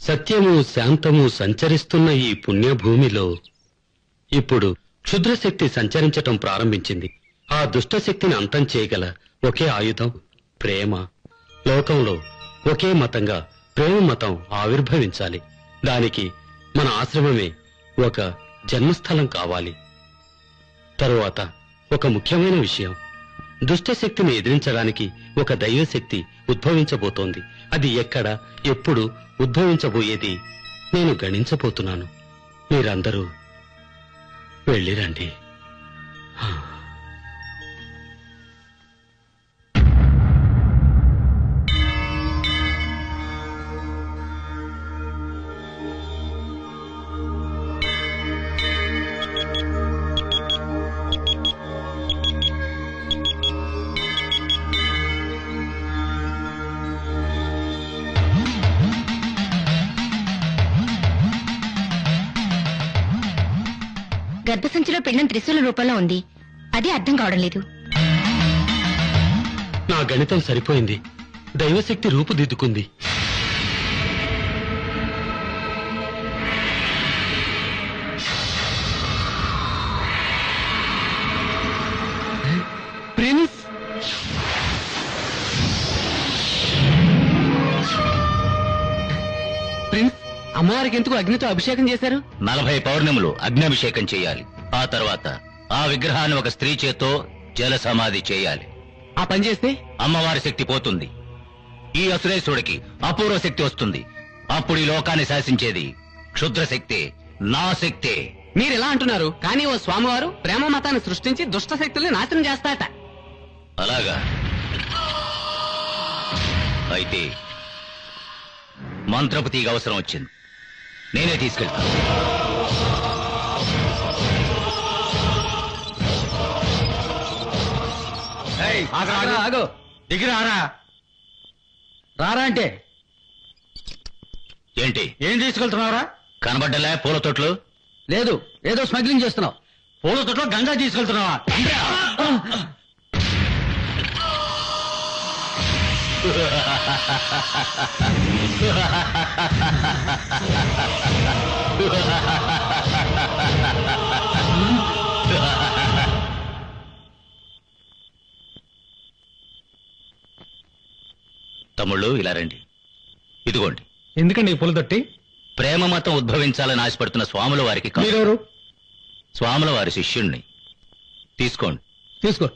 సత్యము శాంతము సంచరిస్తున్న ఈ పుణ్యభూమిలో ఇప్పుడు క్షుద్రశక్తి సంచరించటం ప్రారంభించింది. ఆ దుష్టశక్తిని అంతం చేయగల ఒకే ఆయుధం ప్రేమ. లోకంలో ఒకే మతంగా ప్రేమ మతం ఆవిర్భవించాలి. దానికి మన ఆశ్రమమే ఒక జన్మస్థలం కావాలి. తరువాత ఒక ముఖ్యమైన విషయం. దుష్టశక్తిని ఎదిరించడానికి ఒక దైవశక్తి ఉద్భవించబోతోంది. అది ఎక్కడ ఎప్పుడు ఉద్భవించబోయేది నేను గణించబోతున్నాను. మీరందరూ వెళ్ళిరండి. పిండం త్రిశూల రూపంలో ఉంది. అది అర్థం కావడం లేదు. నా గణితం సరిపోయింది. దైవశక్తి రూపుదిద్దుకుంది. ప్రిన్స్! ప్రిన్స్ అమ్మవారికి ఎందుకు అగ్నితో అభిషేకం చేశారు? నలభై పౌర్ణములు అగ్నాభిషేకం చేయాలి. ఆ తర్వాత ఆ విగ్రహాన్ని ఒక స్త్రీ చేత్తో జల సమాధి చేయాలి. ఆ పని చేస్తే? అమ్మవారి శక్తి పోతుంది. ఈ అసురేశ్వరుడికి అపూర్వ శక్తి వస్తుంది. అప్పుడు ఈ లోకాన్ని శాసించేది క్షుద్ర శక్తి నా శక్తే మీరు ఇలా అంటున్నారు? కానీ ఓ స్వామివారు ప్రేమ మతాన్ని సృష్టించి దుష్ట శక్తుల్ని నాశనం చేస్తాట అలాగా? అయితే మంత్రపు తీగ అవసరం వచ్చింది. నేనే తీసుకెళ్తాను. ఆగో దిగిరారా రారా. అంటే? ఏంటి? ఏం తీసుకెళ్తున్నావురా? కనబడ్డలే పూల తొట్లు? లేదు ఏదో స్మగ్లింగ్ చేస్తున్నావు. పూల తొట్లో గంగా తీసుకెళ్తున్నావా? తమ్ముళ్ళు ఇలా రండి. ఇదిగోండి. ఎందుకండి పూల తొట్టి ప్రేమ మతం ఉద్భవించాలని ఆశపడుతున్న స్వాముల వారికి కాదు. మీరెవరు? స్వాముల వారి శిష్యుణ్ణి. తీసుకోండి. తీసుకో.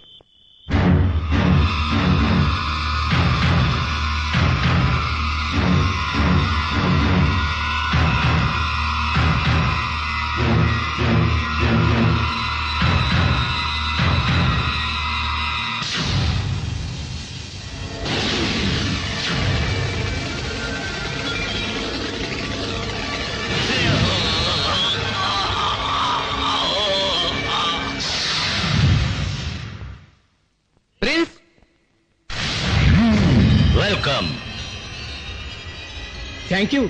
థ్యాంక్ యూ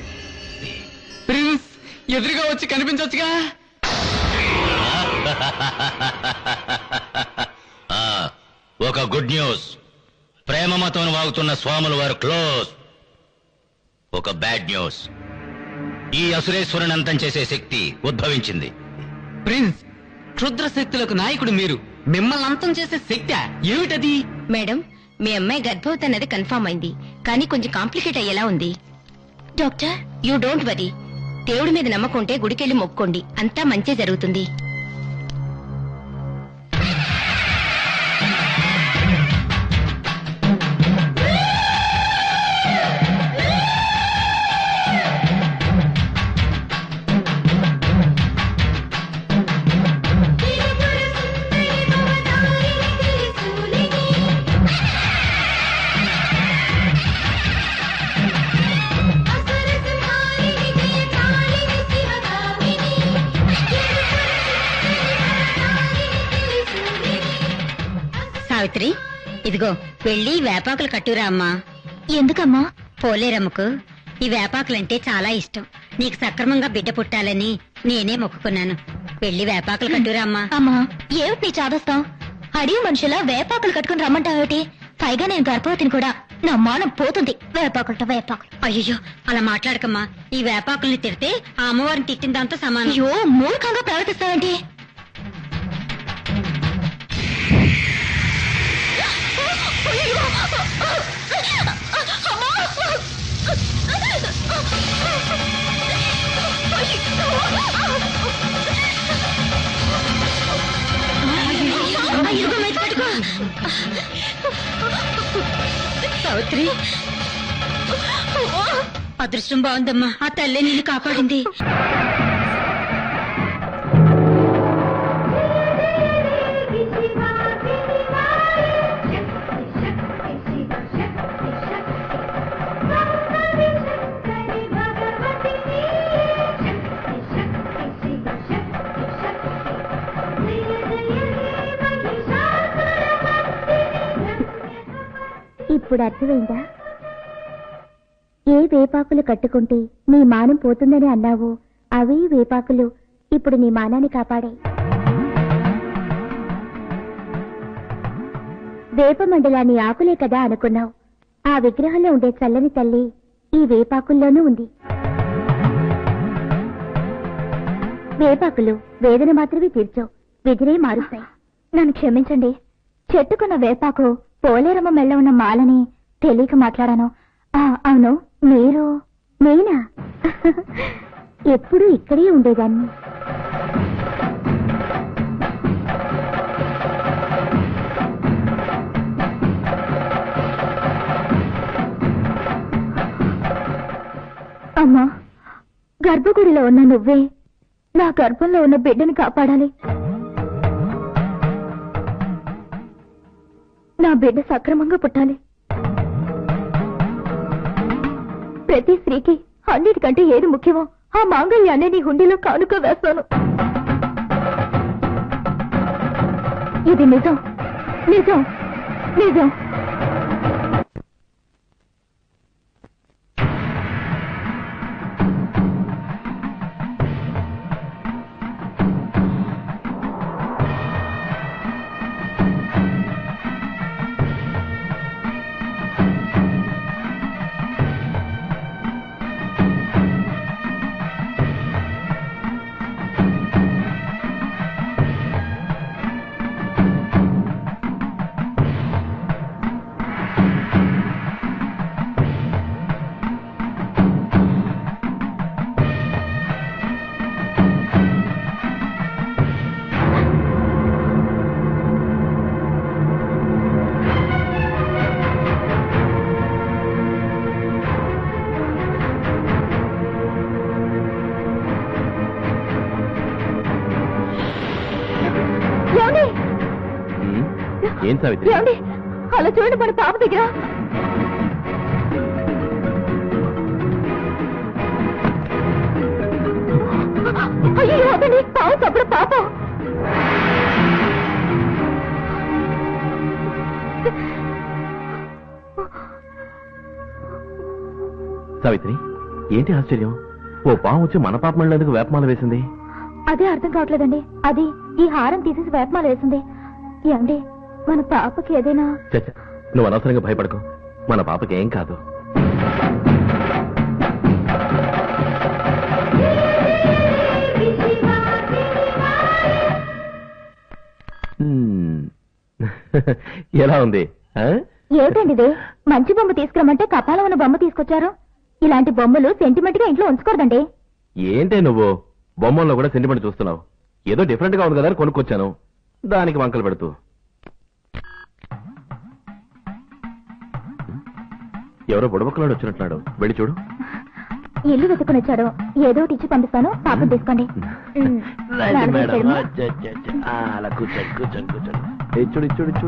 ప్రిన్స్ ఎదురుగా వచ్చి కనిపించవచ్చుగా ఆ, ఒక గుడ్ న్యూస్ ప్రేమ మతం వాగుతున్న స్వాముల వారు క్లోజ్ ఒక బ్యాడ్ న్యూస్ ఈ అసురేశ్వరుని అంతం చేసే శక్తి ఉద్భవించింది. ప్రిన్స్ క్షుద్ర శక్తులకు నాయకుడు మీరు. మిమ్మల్ని అంతం చేసే శక్తి ఏమిటది? మేడం మీ అమ్మాయి గర్భవతి అన్నది కన్ఫర్మ్ అయింది. కానీ కొంచెం కాంప్లికేట్ అయ్యేలా ఉంది. Doctor you don't worry. దేవుడి మీద నమ్మకుంటే గుడికెళ్ళి మొక్కోండి అంతా మంచి జరుగుతుంది. సావిత్రి ఇదిగో వెళ్ళి వేపాకులు కట్టురా అమ్మా. ఎందుకమ్మా? పోలేరమ్మకు ఈ వేపాకులంటే చాలా ఇష్టం. నీకు సక్రమంగా బిడ్డ పుట్టాలని నేనే మొక్కుకున్నాను. వెళ్ళి వేపాకులు కట్టురా అమ్మా. అమ్మా ఏమిటి నీ చాదస్తాం? అడిగి మనుషుల వేపాకులు కట్టుకుని రమ్మంటావేటి పైగా నేను గర్భవతిని కూడా. నా మానం పోతుంది. వేపాకులతో వేపాకులు. అయ్యో అలా మాట్లాడకమ్మా. ఈ వేపాకుల్ని తిడితే ఆ అమ్మవారిని తిట్టిన దాంతో సమానం. అయ్యో మూర్ఖంగా ప్రవర్తిస్తావేంటి? సావిత్రి. అదృష్టం బాగుందమ్మా. ఆ తల్లే నిన్ను కాపాడింది. ఇప్పుడు అర్థమైందా? ఏ వేపాకులు కట్టుకుంటే నీ మానం పోతుందని అన్నావో? అవే వేపాకులు. ఇప్పుడు నీ మానాన్ని కాపాడాయి. వేపమండలాన్ని ఆకులే కదా అనుకున్నావు. ఆ విగ్రహంలో ఉండే చల్లని తల్లి ఈ వేపాకుల్లోనూ ఉంది. వేపాకులు వేదన మాత్రమే తీర్చవు. విధిరే మారుస్తాయి. నన్ను క్షమించండి. చెట్టుకున్న వేపాకు పోలేరమ్మ మెళ్ళ ఉన్న మాలని తెలియక మాట్లాడాను. ఆ, అవును మీరు నేనా ఎప్పుడు ఇక్కడే ఉండేదాన్ని. అమ్మా గర్భగుడిలో ఉన్న నువ్వే నా గర్భంలో ఉన్న బిడ్డను కాపాడాలి. నా బిడ్డ సక్రమంగా పుట్టాలి. ప్రతి స్త్రీకి అన్నిటికంటే ఏది ముఖ్యమో ఆ మాంగళ్యాన్ని నీ హుండీలో కానుక వేస్తాను. ఇది నిజం. నిజం. నిజం. ఏం సావిత్రి? ఏమండి? అలా చూడండి మన పాప దగ్గర. అయ్యో అతని పావు తప్పుడు పాపం. సావిత్రి ఏంటి ఆశ్చర్యం? ఓ పాము వచ్చి మన పాప మళ్ళీ వేపమాల వేసింది? అదే అర్థం కావట్లేదండి. అది ఈ హారం తీసేసి వేపమాల వేసింది. ఏమండి? మన పాపకి ఏదైనా? చచ్చ నువ్వు అనవసరంగా భయపడకు. మన పాపకి ఏం కాదు. ఎలా ఉంది? ఏమిటండి ఇది? మంచి బొమ్మ తీసుకురమ్మంటే కపాలం ఉన్న బొమ్మ తీసుకొచ్చారు. ఇలాంటి బొమ్మలు సెంటిమెంట్గా ఇంట్లో ఉంచకూడదండి ఏంటే నువ్వు? బొమ్మల్లో కూడా సెంటిమెంట్ చూస్తున్నావు. ఏదో డిఫరెంట్గా ఉంది కదా అని కొనుక్కొచ్చాను. దానికి వంకలు పెడుతూ. ఎవరో బుడబక్కలాడు వచ్చినట్టున్నాడు. వెళ్ళి చూడు. ఇల్లు వెతుకుని వచ్చాడు. ఏదో ఒకటి ఇచ్చి పంపిస్తాను. పాపం తీసుకోండి. ఉమ్, రండి నాన్న మేడం. చెడుమా? అచ్చ, అచ్చ, అచ్చ. ఆ, అలా కూర్చోండి కూర్చోండి కూర్చోండి. ఏ, చూడు చూడు చూడు.